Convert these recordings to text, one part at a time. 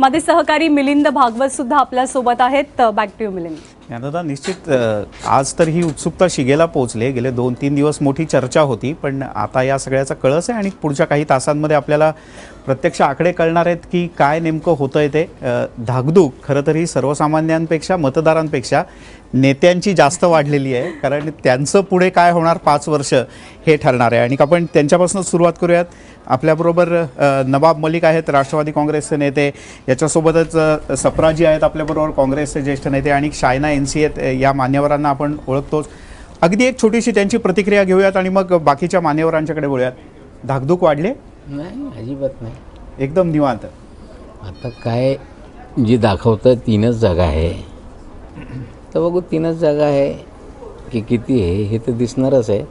माझे सहकारी मिलिंद भागवत सुद्धा आपल्यासोबत आहेत बॅक टू मिलिंद. ज्ञानदा निश्चित आज तर ही उत्सुकता शिगेला पोहोचली गेले दोन तीन दिवस मोठी चर्चा होती पण आता या सगळ्याचा कळस आहे आणि पुढच्या काही तासांमध्ये आपल्याला प्रत्यक्ष आकडे कळणार आहेत की काय नेमकं होतं आहे ते धाकधूक खरं तर ही सर्वसामान्यांपेक्षा मतदारांपेक्षा नेत्यांची जास्त वाढलेली आहे. कारण त्यांचं पुढे काय होणार पाच वर्ष हे ठरणार आहे. आणि आपण त्यांच्यापासून सुरुवात करूयात. आपल्याबरोबर नवाब मलिक आहेत राष्ट्रवादी काँग्रेसचे नेते. याच्यासोबतच सप्राजी आहेत आपल्याबरोबर काँग्रेसचे ज्येष्ठ नेते आणि शायना एन सी आहेत या मान्यवरांना आपण ओळखतोच. अगदी एक छोटीशी त्यांची प्रतिक्रिया घेऊयात आणि मग बाकीच्या मान्यवरांच्याकडे बोलूयात. धाकधूक वाढले? नाही अजिबात नाही. एकदम निवांत. आता काय जी दाखवतं तीनच जागा आहे. तर बघू तीनच जागा आहे की किती आहे हे तर दिसणारच आहे.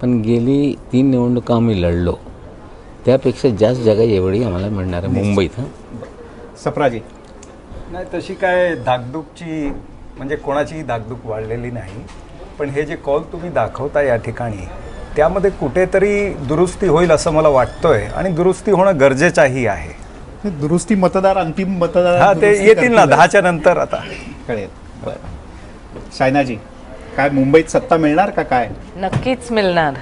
पण गेली तीन निवडणुका आम्ही लढलो. त्यापेक्षा जास्त जागा एवढी आम्हाला मिळणार आहे मुंबईत हां. सप्राजी. नाही तशी काय धाकधूकची म्हणजे कोणाचीही धाकधूक वाढलेली नाही. पण हे जे कॉल तुम्ही दाखवता या ठिकाणी त्यामध्ये कुठेतरी दुरुस्ती होईल असं मला वाटतंय. आणि दुरुस्ती होणं गरजेचाही आहे. दुरुस्ती मतदार अंतिम मतदार हा ते दुरुस्ती येतील ना. दहाच्या नंतर आता. कळेल. बरं. शायनाजी काय मुंबईत सत्ता मिळणार का काय? नक्कीच मिलनार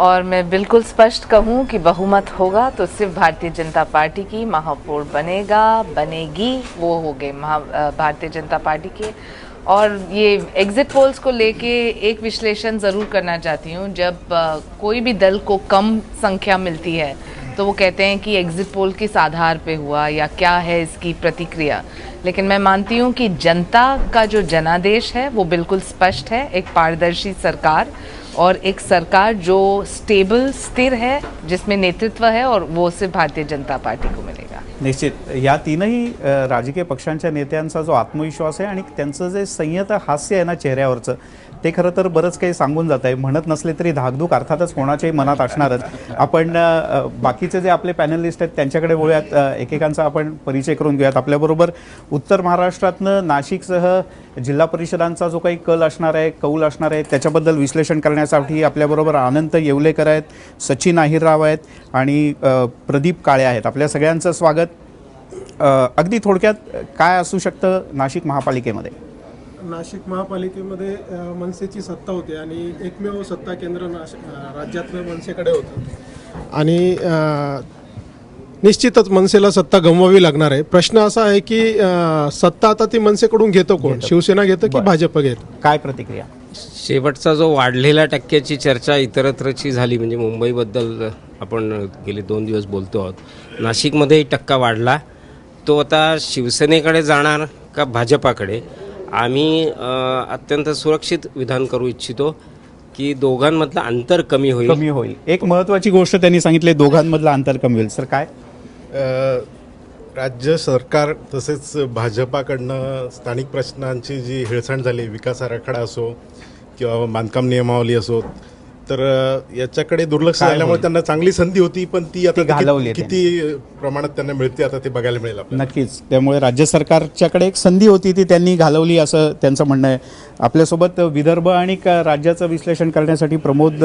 और मैं बिल्कुल स्पष्ट कहूँ कि बहुमत होगा तो सिर्फ़ भारतीय जनता पार्टी की महापौर बनेगा, बनेगी, वो हो गए भारतीय जनता पार्टी के। और ये एग्जिट पोल्स को लेके एक विश्लेषण ज़रूर करना चाहती हूँ, जब कोई भी दल को कम संख्या मिलती है तो वो कहते हैं कि एग्जिट पोल किस आधार पे हुआ या क्या है इसकी प्रतिक्रिया। लेकिन मैं मानती हूँ कि जनता का जो जनादेश है, वो बिल्कुल स्पष्ट है, एक पारदर्शी सरकार और एक सरकार जो स्टेबल स्थिर है जिसमें नेतृत्व है और वो सिर्फ भारतीय जनता पार्टी को मिलेगा। निश्चित। या तीनही राजकीय पक्षांच्या नेत्यांचा जो आत्मविश्वास आहे आणि त्यांचं जे संयत हास्य आहे ना चेहऱ्यावरचं ते खरं तर बरंच काही सांगून जात आहे. म्हणत नसले तरी धाकधूक अर्थातच कोणाच्याही मनात असणारच. आपण बाकीचे जे आपले पॅनलिस्ट आहेत त्यांच्याकडे बोलूयात एकेकांचा आपण परिचय करून घेऊयात. आपल्याबरोबर उत्तर महाराष्ट्रातनं नाशिकसह जिल्हा परिषदांचा जो काही कल असणार आहे कौल असणार आहे त्याच्याबद्दल विश्लेषण करण्यासाठी आपल्याबरोबर आनंद येवलेकर आहेत सचिन आहिरराव आहेत आणि प्रदीप काळे आहेत. आपल्या सगळ्यांचं स्वागत. अगदी थोडक्यात काय असू शकतं नाशिक महापालिकेमध्ये? नाशिक महापालिकेमध्ये मनसेची सत्ता होती आणि एकमेव सत्ता केंद्र नाश अ, राज्यातलं मनसेकडे होतं. आणि निश्चितच मनसेला सत्ता गमवावी लागणार आहे. प्रश्न असा आहे की सत्ता आता ती मनसेकडून घेतो कोण? शिवसेना घेतं की भाजप घेतं? काय प्रतिक्रिया? शेवटचा जो वाढलेल्या टक्क्याची चर्चा इतरत्रची झाली म्हणजे मुंबईबद्दल आपण गेले दोन दिवस बोलतो आहोत. नाशिकमध्येही टक्का वाढला. तो आता शिवसेनेकडे जाणार का भाजपाकडे? आम्ही अत्यंत सुरक्षित विधान करू इच्छितो की दोघांमधलं अंतर कमी होईल. कमी होईल. एक महत्वाची गोष्ट त्यांनी सांगितली दोघांमधलं अंतर कमी होईल. सर काय? राज्य सरकार तसेच भाजपाकडनं स्थानिक प्रश्नांची जी हेळसांड झाली विकास आराखडा असो किंवा बांधकाम नियमावली असो तर याच्याकडे दुर्लक्ष झाल्यामुळे? त्यांना चांगली संधी होती पण ती आता घालवली किती- प्रमाणात त्यांना मिळते आता ते बघायला मिळेल नक्कीच. त्यामुळे राज्य सरकारच्याकडे एक संधी होती ती त्यांनी घालवली असं त्यांचं म्हणणं आहे. आपल्यासोबत विदर्भ आणि क- राज्याचं विश्लेषण करण्यासाठी प्रमोद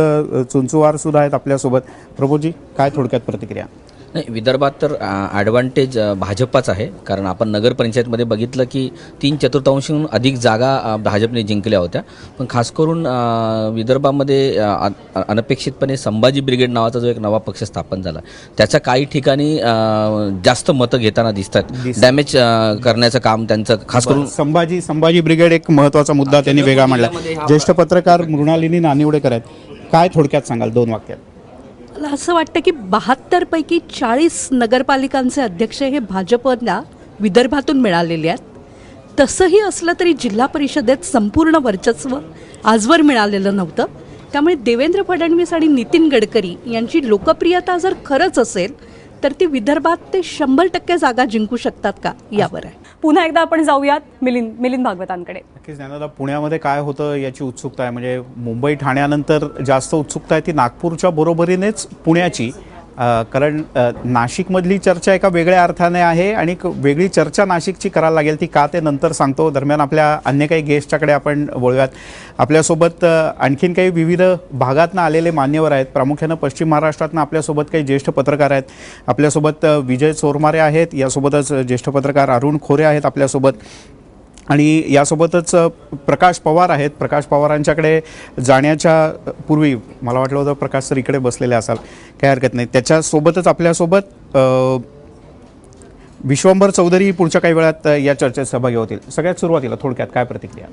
चुंचुवार सुद्धा आहेत आपल्यासोबत. प्रमोदजी काय थोडक्यात प्रतिक्रिया? नाही विदर्भात तर ॲडव्हान्टेज भाजपाच आहे. कारण आपण नगरपंचायतमध्ये बघितलं की तीन चतुर्थांशहून अधिक जागा भाजपने जिंकल्या होत्या. पण खास करून विदर्भामध्ये अनपेक्षितपणे संभाजी ब्रिगेड नावाचा जो एक नवा पक्ष स्थापन झाला. त्याच्या काही ठिकाणी जास्त मतं घेताना दिसतात. डॅमेज करण्याचं काम त्यांचं खास करून संभाजी संभाजी ब्रिगेड एक महत्त्वाचा मुद्दा त्यांनी वेगळा मांडला. ज्येष्ठ पत्रकार मृणालिनी नानिवडेकर आहेत. काय थोडक्यात सांगाल दोन वाक्यात? मला असं वाटतं की बहात्तरपैकी चाळीस नगरपालिकांचे अध्यक्ष हे भाजपला विदर्भातून मिळालेले आहेत. तसंही असलं तरी जिल्हा परिषदेत संपूर्ण वर्चस्व आजवर मिळालेलं नव्हतं. त्यामुळे देवेंद्र फडणवीस आणि नितीन गडकरी यांची लोकप्रियता जर खरंच असेल तर ती विदर्भात ते शंभर टक्के जागा जिंकू शकतात का? यावर आहे. पुन्हा एकदा आपण जाऊयात मिलिंद मिलिंद भागवतांकडे. नक्कीच ज्ञानदा पुण्यामध्ये काय होतं याची उत्सुकता आहे? म्हणजे मुंबई ठाण्यानंतर जास्त उत्सुकता आहे ती नागपूरच्या बरोबरीनेच पुण्याची. कारण नाशिकमधली चर्चा एका वेगळ्या अर्थाने आहे आणि वेगळी चर्चा नाशिकची करायला लागेल ती का ते नंतर सांगतो. दरम्यान आपल्या अन्य काही गेस्टच्याकडे आपण वळूयात. आपल्यासोबत आणखीन काही विविध भागातनं आलेले मान्यवर आहेत. प्रामुख्यानं पश्चिम महाराष्ट्रातनं आपल्यासोबत काही ज्येष्ठ पत्रकार आहेत. आपल्यासोबत विजय चोरमारे आहेत. यासोबतच ज्येष्ठ पत्रकार अरुण खोरे आहेत आपल्यासोबत. आणि यासोबतच प्रकाश पवार आहेत. प्रकाश पवारांच्याकडे जाण्याच्या पूर्वी मला वाटलं होतं प्रकाश सर इकडे बसलेले असाल. काही हरकत नाही. त्याच्यासोबतच आपल्यासोबत विश्वंभर चौधरी पुढच्या काही वेळात या चर्चेत सहभागी होतील. सगळ्यात सुरुवातीला थोडक्यात काय प्रतिक्रिया?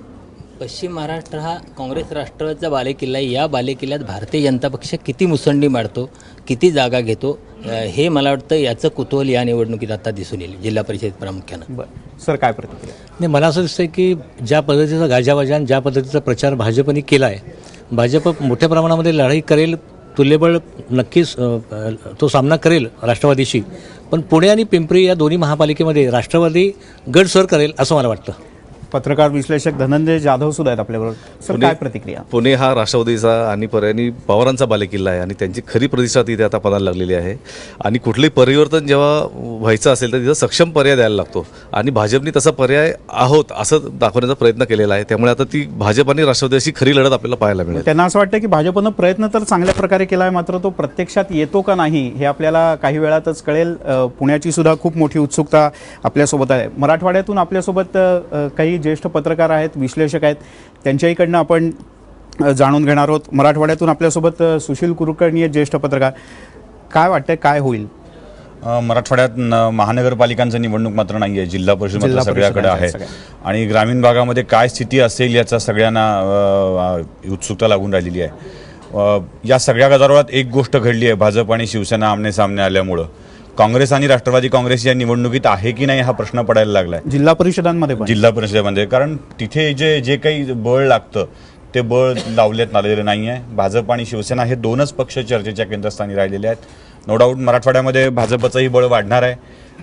पश्चिम महाराष्ट्र हा काँग्रेस राष्ट्रवादीचा बालेकिल्ला आहे. या बालेकिल्ल्यात भारतीय जनता पक्ष किती मुसंडी मारतो किती जागा घेतो हे मला वाटतं याचं कुतूहल या निवडणुकीत आता दिसून येईल जिल्हा परिषद प्रामुख्यानं. बरं. सर काय प्रतिक्रिया? नाही मला असं दिसतंय की ज्या पद्धतीचा गाजावाजा आणि ज्या पद्धतीचा प्रचार भाजपने केला आहे भाजप मोठ्या प्रमाणामध्ये लढाई करेल तुल्यबळ नक्कीच तो सामना करेल राष्ट्रवादीशी पण पुणे आणि पिंपरी या दोन्ही महापालिकेमध्ये राष्ट्रवादी गडसर करेल असं मला वाटतं. पत्रकार विश्लेषक धनंजय जाधव सुद्धा आहेत आपल्याबरोबर. सर काय प्रतिक्रिया? पुणे हा राष्ट्रवादीचा आणि पर्यायी पवारांचा बालेकिल्ला आहे आणि त्यांची खरी प्रतिष्ठा तिथे आता पदाला लागलेली आहे. आणि कुठलंही परिवर्तन जेव्हा व्हायचं असेल तर तिथं सक्षम पर्याय द्यायला लागतो. आणि भाजपने तसा पर्याय आहोत असं दाखवण्याचा प्रयत्न केलेला आहे. त्यामुळे आता ती भाजप आणि राष्ट्रवादी खरी लढत आपल्याला पाहायला मिळेल. त्यांना असं वाटतं की भाजपनं प्रयत्न तर चांगल्या प्रकारे केला आहे मात्र तो प्रत्यक्षात येतो का नाही हे आपल्याला काही वेळातच कळेल. पुण्याची सुद्धा खूप मोठी उत्सुकता आपल्यासोबत आहे. मराठवाड्यातून आपल्यासोबत काही ज्येष्ठ पत्रकार आहेत विश्लेषक आहेत त्यांच्याहीकडनं आपण जाणून घेणार आहोत. मराठवाड्यातून आपल्यासोबत सुशील कुलकर्णी आहेत ज्येष्ठ पत्रकार. काय वाटतंय काय होईल? मराठवाड्यात महानगरपालिकांचं निवडणूक मात्र नाही आहे जिल्हा परिषद मात्र सगळ्याकडे आहे. आणि ग्रामीण भागामध्ये काय स्थिती असेल याचा सगळ्यांना उत्सुकता लागून राहिलेली आहे. या सगळ्या गदारोळात एक गोष्ट घडली आहे. भाजप आणि शिवसेना आमने सामने आल्यामुळं. काँग्रेस आणि राष्ट्रवादी काँग्रेस या निवडणुकीत आहे की नाही हा प्रश्न पडायला लागलाय. जिल्हा परिषदांमध्ये पण. जिल्हा परिषदेमध्ये. कारण तिथे जे जे काही बळ लागतं ते बळ लावण्यात आलेलं नाही आहे भाजप आणि शिवसेना हे दोनच पक्ष चर्चेच्या केंद्रस्थानी राहिलेले आहेत. नो डाऊट मराठवाड्यामध्ये भाजपचंही बळ वाढणार आहे.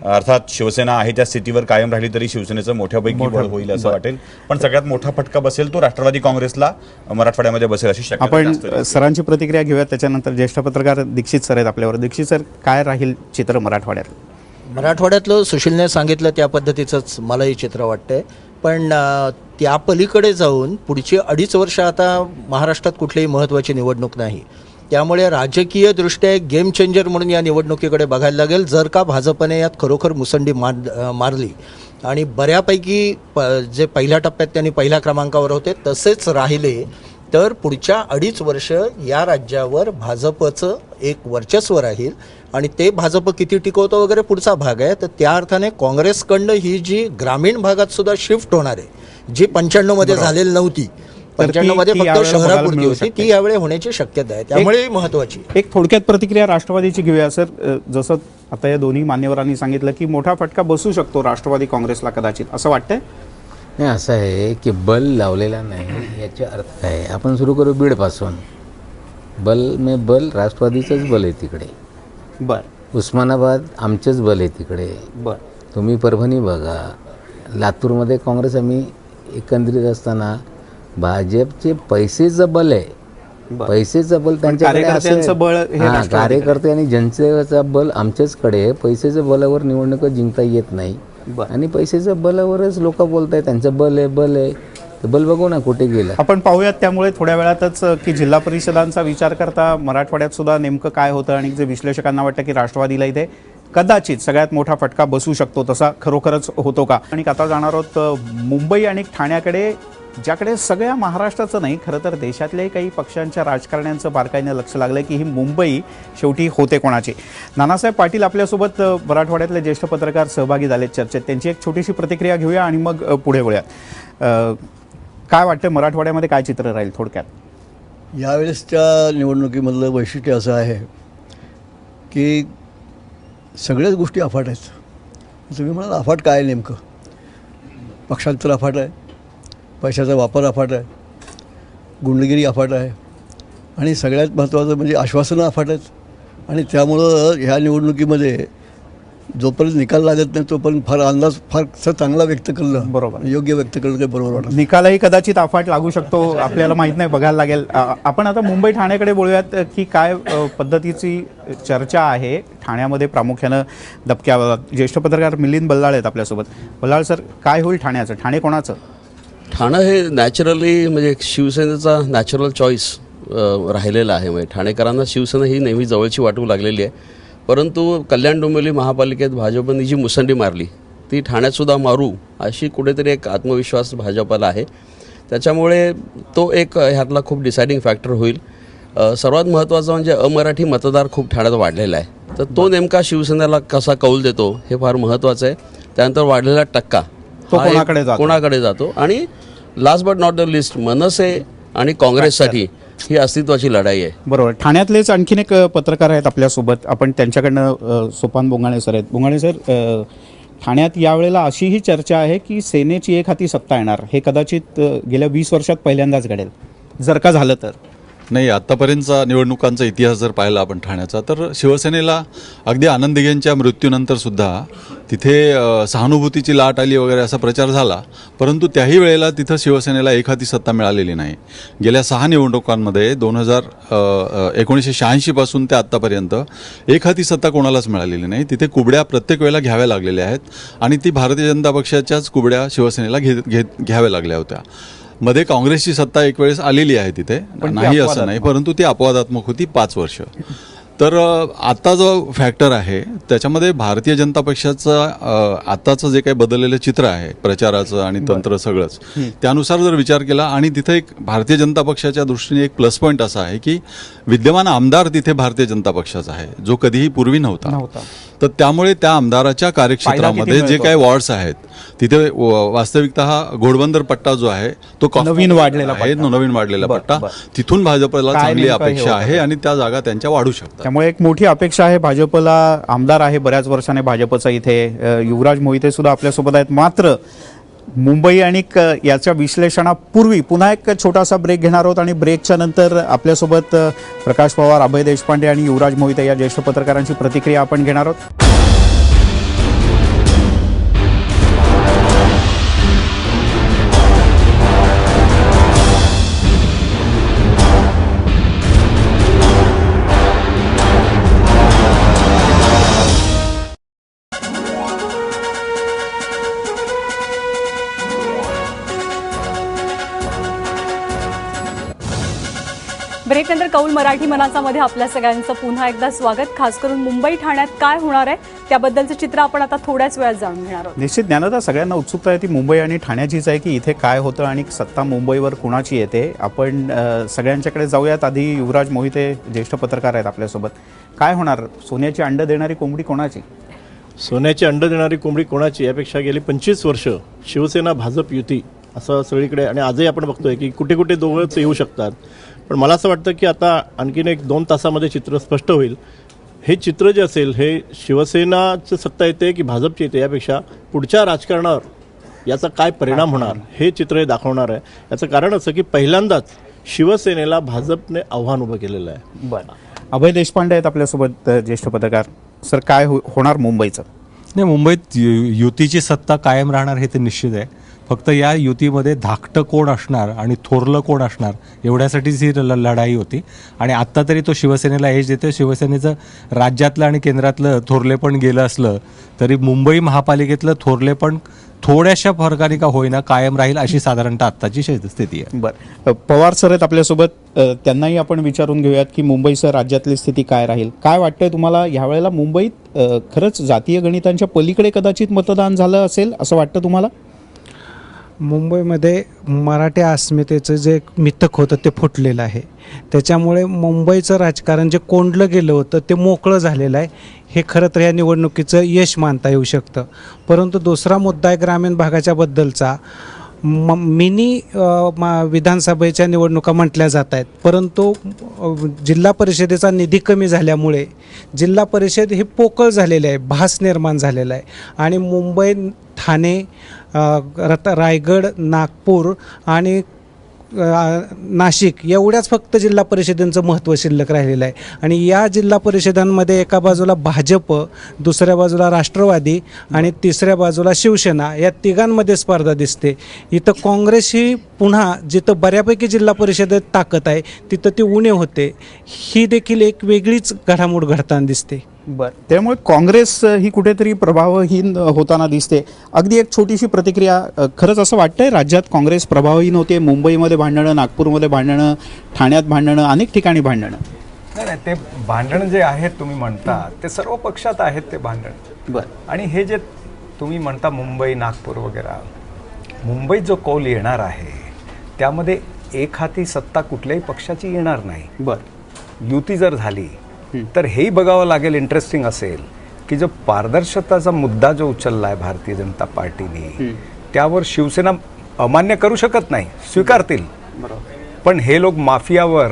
अर्थात शिवसेना आहे त्या स्थितीवर कायम राहिली तरी शिवसेनेचं मोठ्यापैकी बळ होईल असं वाटेल. पण सगळ्यात मोठा फटका बसेल तो राष्ट्रवादी काँग्रेसला मराठवाड्यामध्ये बसेल अशी शक्यता आपण जास्त आहे. सरांची प्रतिक्रिया घेऊयात. त्याच्यानंतर ज्येष्ठ पत्रकार दीक्षित सर आहेत आपल्यावर. दीक्षित सर काय राहील चित्र मराठवाड्यात? मराठवाड्यातलं सुशीलने सांगितलं त्या पद्धतीचंच मलाही चित्र वाटतंय. पण त्या पलीकडे जाऊन पुढची अडीच वर्ष आता महाराष्ट्रात कुठलीही महत्त्वाची निवडणूक नाही. त्यामुळे राजकीय दृष्ट्या एक गेम चेंजर म्हणून या निवडणुकीकडे बघायला लागेल जर का भाजपने यात खरोखर मुसंडी मार मारली आणि बऱ्यापैकी प जे पहिल्या टप्प्यात त्यांनी पहिल्या क्रमांकावर होते तसेच राहिले तर पुढच्या अडीच वर्ष या राज्यावर भाजपचं एक वर्चस्व राहील आणि ते भाजप किती टिकवतं वगैरे पुढचा भाग आहे तर त्या अर्थाने काँग्रेसकडनं ही जी ग्रामीण भागात सुद्धा शिफ्ट होणार आहे जी पंच्याण्णवमध्ये बरोबर. झालेली नव्हती पंच्याण्णवमध्ये फक्त शहरापुरती होती. ती यावेळी होण्याची शक्यता आहे. त्यामुळे ही महत्वाची एक थोडक्यात प्रतिक्रिया राष्ट्रवादीची घेऊया सर. जसं आता या दोन्ही मान्यवरांनी सांगितलं की मोठा फटका बसू शकतो राष्ट्रवादी काँग्रेसला कदाचित. असं वाटतंय? नाही असं आहे की बल लावलेला नाही याचे अर्थ काय? आपण सुरू करू बीडपासून. बल मे बल राष्ट्रवादीचंच बल आहे तिकडे. बर. उस्मानाबाद आमचंच बल आहे तिकडे. बर. तुम्ही परभणी बघा. लातूरमध्ये काँग्रेस आम्ही एकंदरीत असताना भाजपचे पैसेचं बल आहे. पैसेचं बल त्यांच्याकडे कार्यकर्त्यांचं असेल. बळ हे हां, राष्ट्रवादीकडे. कार्यकर्ते आणि जनतेचं बल आमच्याचकडे आहे. पैसेच्या बलावर निवडणुका जिंकता येत नाही. आणि पैसेच्या बलावरच लोक बोलत आहेत त्यांचं बल आहे बल आहे. तर बल बघू ना कुठे गेलं. आपण पाहूयात त्यामुळे थोड्या वेळातच की जिल्हा परिषदांचा विचार करता मराठवाड्यात सुद्धा नेमकं काय होतं आणि जे विश्लेषकांना वाटतं की राष्ट्रवादीला इथे कदाचित सगळ्यात मोठा फटका बसू शकतो तसा खरोखरच होतो का? आणि आता जाणार आहोत मुंबई आणि ठाण्याकडे ज्याकडे सगळ्या महाराष्ट्राचं नाही खरं तर देशातल्याही काही पक्षांच्या राजकारण्यांचं बारकाईनं लक्ष लागलं की ही मुंबई शेवटी होते कोणाची? नानासाहेब पाटील आपल्यासोबत मराठवाड्यातले ज्येष्ठ पत्रकार सहभागी झालेत चर्चेत. त्यांची एक छोटीशी प्रतिक्रिया घेऊया आणि मग पुढे वळूयात. काय वाटतं मराठवाड्यामध्ये काय चित्र राहील थोडक्यात? यावेळेसच्या निवडणुकीमधलं वैशिष्ट्य असं आहे की सगळ्याच गोष्टी अफाट आहेत. तुम्ही म्हणाल अफाट काय आहे नेमकं? पक्षांतर अफाट आहे. पैशाचा वापर अफाट आहे. गुंडगिरी अफाट आहे. आणि सगळ्यात महत्त्वाचं म्हणजे आश्वासनं अफाट आहेत. आणि त्यामुळं ह्या निवडणुकीमध्ये जोपर्यंत निकाल लागत नाही तोपर्यंत फार अंदाज फार स- चांगला व्यक्त करणं बरोबर. योग्य व्यक्त करणं काही बरोबर वाटत निकालही कदाचित अफाट लागू शकतो आपल्याला माहीत नाही बघायला लागेल. आपण आता मुंबई ठाण्याकडे बोलूयात की काय पद्धतीची चर्चा आहे ठाण्यामध्ये प्रामुख्यानं दबक्या ज्येष्ठ पत्रकार मिलिंद बल्लाळ आहेत आपल्यासोबत. बल्लाळ सर काय होईल ठाण्याचं? ठाणे कोणाचं? ठाणं हे नॅचरली म्हणजे शिवसेनेचा नॅचरल चॉईस राहिलेला आहे. म्हणजे ठाणेकरांना शिवसेना ही नेहमी जवळची वाटू लागलेली आहे. परंतु कल्याण डोंबिवली महापालिकेत भाजपने जी मुसंडी मारली ती ठाण्यातसुद्धा मारू अशी कुठेतरी एक आत्मविश्वास भाजपाला आहे. त्याच्यामुळे तो एक ह्यातला खूप डिसाइडिंग फॅक्टर होईल. सर्वात महत्त्वाचं म्हणजे अमराठी मतदार खूप ठाण्यात वाढलेला आहे. तर तो नेमका शिवसेनेला कसा कौल देतो हे फार महत्त्वाचं आहे. त्यानंतर वाढलेला टक्का. कोणाकडे? कोणाकडे जातो? आणि last but not the least MNS आणि काँग्रेससाठी ही अस्तित्वाची लढाई आहे. बरोबर. ठाण्यातलेच आणखीन एक पत्रकार आहेत आपल्यासोबत. आपण त्यांच्याकडनं सोपान बोंगाणे सर आहेत. बोंगाणे सर ठाण्यात यावेळेला अशीही चर्चा आहे की सेनेची एक हाती सत्ता येणार. हे कदाचित गेल्या वीस वर्षात पहिल्यांदाच घडेल. जर का झालं तर. नाही आत्तापर्यंतचा निवडणुकांचा इतिहास जर पाहिला आपण ठाण्याचा तर शिवसेनेला अगदी आनंद दिघेंच्या मृत्यूनंतर सुद्धा तिथे सहानुभूतीची लाट आली वगैरे असा प्रचार झाला परंतु त्याही वेळेला तिथं शिवसेनेला एखादी सत्ता मिळालेली नाही. गेल्या सहा निवडणुकांमध्ये दोन हजार एकोणीसशे शहाऐंशीपासून ते आत्तापर्यंत एखादी सत्ता कोणालाच मिळालेली नाही. तिथे कुबड्या प्रत्येक वेळेला घ्याव्या लागलेल्या आहेत आणि ती भारतीय जनता पक्षाच्याच कुबड्या शिवसेनेला घेत घेत घ्याव्या लागल्या होत्या. मध्ये काँग्रेसची सत्ता एक वेळेस आलेली आहे तिथे पण ती नाही असं अपवादात्मक. नाही परंतु ती अपवादात्मक होती पाच वर्ष तर आता जो फॅक्टर आहे त्याच्यामध्ये भारतीय जनता पक्षाचं आताचं जे काही बदललेलं चित्र आहे प्रचाराचं आणि तंत्र सगळंच त्यानुसार जर विचार केला आणि तिथे एक भारतीय जनता पक्षाच्या दृष्टीने एक प्लस पॉईंट असा आहे की विद्यमान आमदार तिथे भारतीय जनता पक्षाचा आहे जो कधीही पूर्वी नव्हता. तर त्यामुळे त्या आमदाराच्या कार्यक्षेत्रामध्ये जे? काही वॉर्ड्स आहेत तिथे वास्तविकतः हा घोडबंदर पट्टा जो आहे तो नवीन वाढलेला आहे नवीन वाढलेला पट्टा. तिथून भाजपला चांगली अपेक्षा? आहे आणि त्या जागा त्यांच्या वाढू शकतात. त्यामुळे एक मोठी अपेक्षा आहे. भाजपला आमदार आहे बऱ्याच वर्षाने. भाजपचा इथे युवराज मोहिते सुद्धा आपल्यासोबत आहेत. मात्र मुंबई आणि क- याच्या विश्लेषणापूर्वी पुन्हा एक छोटासा ब्रेक घेणार आहोत आणि ब्रेकच्या नंतर आपल्यासोबत प्रकाश पवार अभय देशपांडे आणि युवराज मोहिते या ज्येष्ठ पत्रकारांची प्रतिक्रिया आपण घेणार आहोत. कौल मराठी मनाचा मध्ये आपल्या सगळ्यांचं पुन्हा एकदा स्वागत. खास करून मुंबई ठाण्यात काय होणार आहे त्याबद्दलचं चित्र आपण आता थोड्याच वेळात जाणून घेणार आहोत. निश्चित ज्ञानदा सगळ्यांना उत्सुकता आहे ती मुंबई आणि ठाण्याचीच आहे की इथे काय होतं आणि सत्ता मुंबईवर कुणाची येते. आपण सगळ्यांच्याकडे जाऊयात. आधी युवराज मोहिते ज्येष्ठ पत्रकार आहेत आपल्यासोबत. काय होणार? सोन्याची अंड देणारी कोंबडी कोणाची? सोन्याची अंड देणारी कोंबडी कोणाची? यापेक्षा गेली पंचवीस वर्ष शिवसेना भाजप युती. असं सगळीकडे आणि आजही आपण बघतोय की कुठे कुठे दोघंच येऊ शकतात. पण मला असं वाटतं की आता आणखीन एक दोन तासामध्ये चित्र स्पष्ट होईल. हे चित्र जे असेल हे शिवसेनाचं सत्ता येते की भाजपची येते यापेक्षा पुढच्या राजकारणावर याचा काय परिणाम होणार? हे चित्र हे दाखवणार आहे. याचं कारण असं की पहिल्यांदाच शिवसेनेला भाजपने आव्हान उभं केलेलं आहे. बरं. अभय देशपांडे आहेत आपल्यासोबत ज्येष्ठ पत्रकार. सर काय हो- होणार मुंबईचं? नाही मुंबईत यु- युतीची सत्ता कायम राहणार हे तर निश्चित आहे. फक्त या युतीमध्ये धाकटं कोण असणार आणि थोरलं कोण असणार एवढ्यासाठीच ही ल- लढाई होती. आणि आत्ता तरी तो शिवसेनेला एज देतो शिवसेनेचं राज्यातलं आणि केंद्रातलं थोरले पण गेलं असलं तरी मुंबई महापालिकेतलं थोरले पण थोड्याशा फरकाने का होईना कायम राहील अशी साधारणतः आत्ताची स्थिती आहे. बरं. पवार सर आहेत आपल्यासोबत. त्यांनाही आपण विचारून घेऊयात की मुंबईसह राज्यातली स्थिती काय राहील? काय वाटतंय तुम्हाला? यावेळेला मुंबईत खरंच जातीय गणितांच्या पलीकडे कदाचित मतदान झालं असेल असं वाटतं तुम्हाला? मुंबईमध्ये मराठी अस्मितेचं जे एक मिथक होतं ते फुटलेलं आहे. त्याच्यामुळे मुंबईचं राजकारण जे कोंडलं गेलं होतं ते मोकळं झालेलं आहे. हे खरं तर या निवडणुकीचं यश मानता येऊ शकतं. परंतु दुसरा मुद्दा आहे ग्रामीण भागाच्या बद्दलचा. म मिनी मा विधानसभेच्या निवडणुका म्हटल्या जात आहेत. परंतु जिल्हा परिषदेचा निधी कमी झाल्यामुळे जिल्हा परिषद हे पोकळ झालेले आहे भास निर्माण झालेला आहे. आणि मुंबई ठाणे रत रायगड नागपूर आणि नाशिक एवढ्याच फक्त जिल्हा परिषदेचं महत्त्व शिल्लक राहिलेलं आहे. आणि या जिल्हा परिषदांमध्ये एका बाजूला भाजप दुसऱ्या बाजूला राष्ट्रवादी आणि तिसऱ्या बाजूला शिवसेना या तिघांमध्ये स्पर्धा दिसते. इथं काँग्रेस ही पुन्हा जिथं बऱ्यापैकी जिल्हा परिषदेत ताकद आहे तिथं ती उणे होते. ही देखील एक वेगळीच घडामोड घडताना दिसते. बर. त्यामुळे काँग्रेस ही कुठेतरी प्रभावहीन होताना दिसते. अगदी एक छोटीशी प्रतिक्रिया खरंच असं वाटतंय राज्यात काँग्रेस प्रभावहीन होते मुंबईमध्ये भांडणं नागपूरमध्ये भांडणं ठाण्यात भांडणं अनेक ठिकाणी भांडणं. नाही नाही ते भांडण जे आहेत तुम्ही म्हणता ते सर्व पक्षात आहेत ते भांडण. बरं. आणि हे जे तुम्ही म्हणता मुंबई नागपूर वगैरे मुंबईत जो कौल येणार आहे त्यामध्ये एक हाती सत्ता कुठल्याही पक्षाची येणार नाही. बरं. युती जर झाली तर हेही बघावं लागेल इंटरेस्टिंग असेल की जो पारदर्शकताचा मुद्दा जो उचलला आहे भारतीय जनता पार्टीने त्यावर शिवसेना अमान्य करू शकत नाही स्वीकारतील. पण हे लोक माफियावर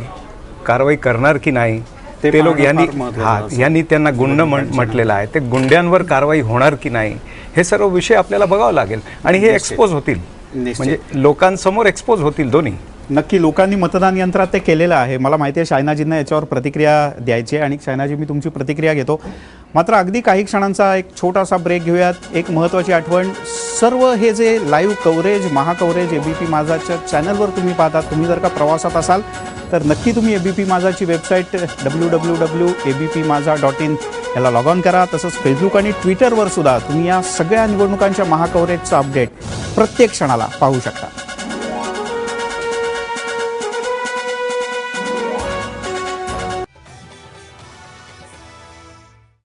कारवाई करणार की नाही ते ते लोक यांनी हा. यांनी त्यांना गुंड म्हटलेलं आहे. ते गुंड्यांवर कारवाई होणार की नाही हे सर्व विषय आपल्याला बघावं लागेल. आणि हे. एक्सपोज होतील. म्हणजे लोकांसमोर एक्सपोज होतील दोन्ही. नक्की लोकांनी मतदान यंत्रात ते केलेलं आहे. मला माहिती आहे शायनाजींना याच्यावर प्रतिक्रिया द्यायची आहे आणि शायनाजी मी तुमची प्रतिक्रिया घेतो. मात्र अगदी काही क्षणांचा एक छोटासा ब्रेक घेऊयात. एक महत्त्वाची आठवण सर्व हे जे लाईव्ह कव्हरेज महाकवरेज ए बी पी माझाच्या चॅनलवर तुम्ही पाहता तुम्ही जर का प्रवासात असाल तर नक्की तुम्ही A B P माझाची website W W W A B P Majha dot in याला लॉग ऑन करा. तसंच फेसबुक आणि ट्विटरवर सुद्धा तुम्ही या सगळ्या निवडणुकांच्या महाकवरेजचं अपडेट प्रत्येक क्षणाला पाहू शकता.